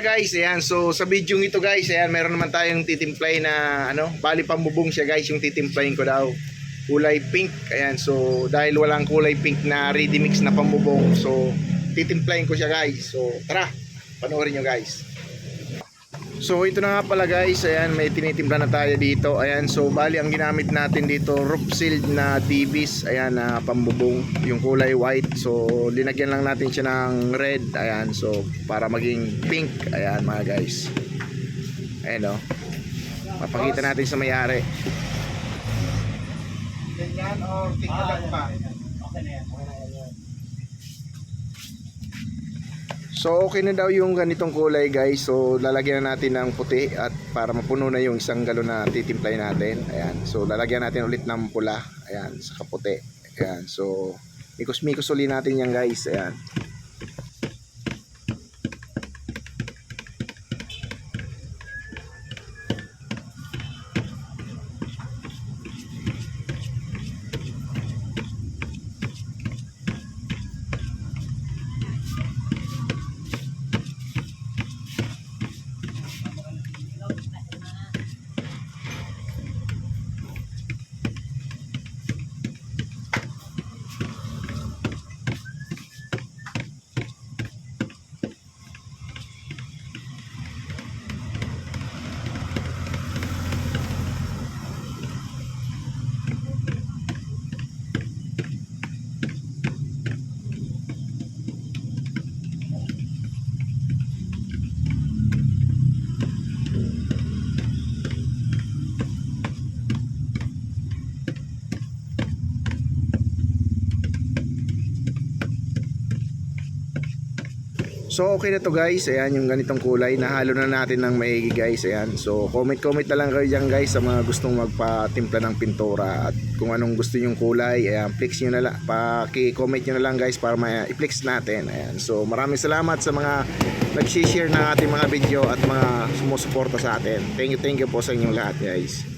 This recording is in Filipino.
guys, ayan, so sa video ito guys, ayan, meron naman tayong titimplay na, ano, bali pambubong siya guys, yung titimplayin ko daw. Kulay pink, ayan, so dahil walang kulay pink na ready mix na pambubong, so titimplayin ko siya guys. So tara, panoorin nyo guys. So ito na nga pala guys, ayan may tinitimpla na tayo dito. Ayan, so bali ang ginamit natin dito roof sealed na DBs, ayan na pambubong, yung kulay white. So linagyan lang natin siya ng red, ayan, so para maging pink, ayan mga guys. Ayan oh. Papakita natin sa mayari. Ganyan o tingnan pa. Okay na yan. So okay na daw yung ganitong kulay guys. So lalagyan na natin ng puti at para mapuno na yung isang galon na titimplay natin. Ayan. So lalagyan natin ulit ng pula. Ayan, sa kaputi. Ayan. So mikos-mikos uli natin yan guys. Ayan. So okay na to guys. Ayan yung ganitong kulay. Nahalo na natin ng maigi guys. Ayan. So comment comment na lang kayo dyan guys sa mga gustong magpatimpla ng pintura at kung anong gusto yung kulay. Ayan, flex nyo na lang. Paki-comment nyo na lang guys para ma-flex natin. Ayan. So maraming salamat sa mga nag-share ng ating mga video at mga sumusuporta sa atin. Thank you, thank you po sa inyong lahat guys.